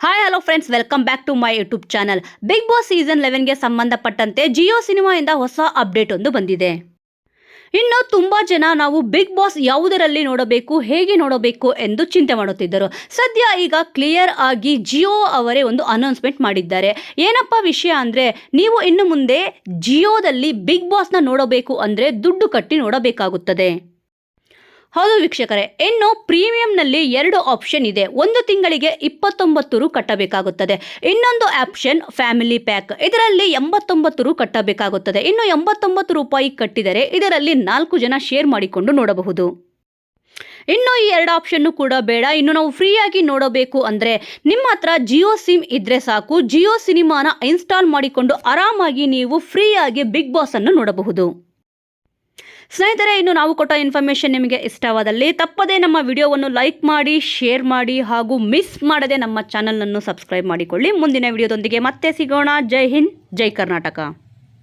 Hi hello friends welcome back to my YouTube channel big boss season ಲೆವೆನ್ಗೆ ಸಂಬಂಧಪಟ್ಟಂತೆ ಜಿಯೋ ಸಿನಿಮಾಯಿಂದ ಹೊಸ update ಒಂದು ಬಂದಿದೆ. ಇನ್ನು ತುಂಬ ಜನ ನಾವು ಬಿಗ್ ಬಾಸ್ ಯಾವುದರಲ್ಲಿ ನೋಡಬೇಕು, ಹೇಗೆ ನೋಡಬೇಕು ಎಂದು ಚಿಂತೆ ಮಾಡುತ್ತಿದ್ದರು. ಸದ್ಯ ಈಗ ಕ್ಲಿಯರ್ ಆಗಿ ಜಿಯೋ ಅವರೇ ಒಂದು ಅನೌನ್ಸ್ಮೆಂಟ್ ಮಾಡಿದ್ದಾರೆ. ಏನಪ್ಪ ವಿಷಯ ಅಂದರೆ, ನೀವು ಇನ್ನು ಮುಂದೆ ಜಿಯೋದಲ್ಲಿ ಬಿಗ್ ಬಾಸ್ನ ನೋಡಬೇಕು ಅಂದರೆ ದುಡ್ಡು ಕಟ್ಟಿ ನೋಡಬೇಕಾಗುತ್ತದೆ. ಹೌದು ವೀಕ್ಷಕರೇ, ಇನ್ನು ಪ್ರೀಮಿಯಂನಲ್ಲಿ ಎರಡು ಆಪ್ಷನ್ ಇದೆ. ಒಂದು ತಿಂಗಳಿಗೆ ಇಪ್ಪತ್ತೊಂಬತ್ತು ರು ಕಟ್ಟಬೇಕಾಗುತ್ತದೆ. ಇನ್ನೊಂದು ಆಪ್ಷನ್ ಫ್ಯಾಮಿಲಿ ಪ್ಯಾಕ್ ಇದರಲ್ಲಿ ಎಂಬತ್ತೊಂಬತ್ತು ರು ಕಟ್ಟಬೇಕಾಗುತ್ತದೆ. ಇನ್ನು ಎಂಬತ್ತೊಂಬತ್ತು ರೂಪಾಯಿ ಕಟ್ಟಿದರೆ ಇದರಲ್ಲಿ ನಾಲ್ಕು ಜನ ಶೇರ್ ಮಾಡಿಕೊಂಡು ನೋಡಬಹುದು. ಇನ್ನು ಈ ಎರಡು ಆಪ್ಷನ್ನು ಕೂಡ ಬೇಡ. ಇನ್ನು ನಾವು ಫ್ರೀಯಾಗಿ ನೋಡಬೇಕು ಅಂದರೆ ನಿಮ್ಮ ಹತ್ರ ಜಿಯೋ ಸಿಮ್ ಇದ್ದರೆ ಸಾಕು. ಜಿಯೋ ಸಿನಿಮಾನ ಇನ್ಸ್ಟಾಲ್ ಮಾಡಿಕೊಂಡು ಆರಾಮಾಗಿ ನೀವು ಫ್ರೀಯಾಗಿ ಬಿಗ್ ಬಾಸ್ ಅನ್ನು ನೋಡಬಹುದು. ಸ್ನೇಹಿತರೆ, ಇನ್ನು ನಾವು ಕೊಟ್ಟ ಇನ್ಫಾರ್ಮೇಷನ್ ನಿಮಗೆ ಇಷ್ಟವಾದಲ್ಲಿ ತಪ್ಪದೇ ನಮ್ಮ ವಿಡಿಯೋವನ್ನು ಲೈಕ್ ಮಾಡಿ ಶೇರ್ ಮಾಡಿ ಹಾಗೂ ಮಿಸ್ ಮಾಡದೆ ನಮ್ಮ ಚಾನಲನ್ನು ಸಬ್ಸ್ಕ್ರೈಬ್ ಮಾಡಿಕೊಳ್ಳಿ. ಮುಂದಿನ ವಿಡಿಯೋದೊಂದಿಗೆ ಮತ್ತೆ ಸಿಗೋಣ. ಜೈ ಹಿಂದ್, ಜೈ ಕರ್ನಾಟಕ.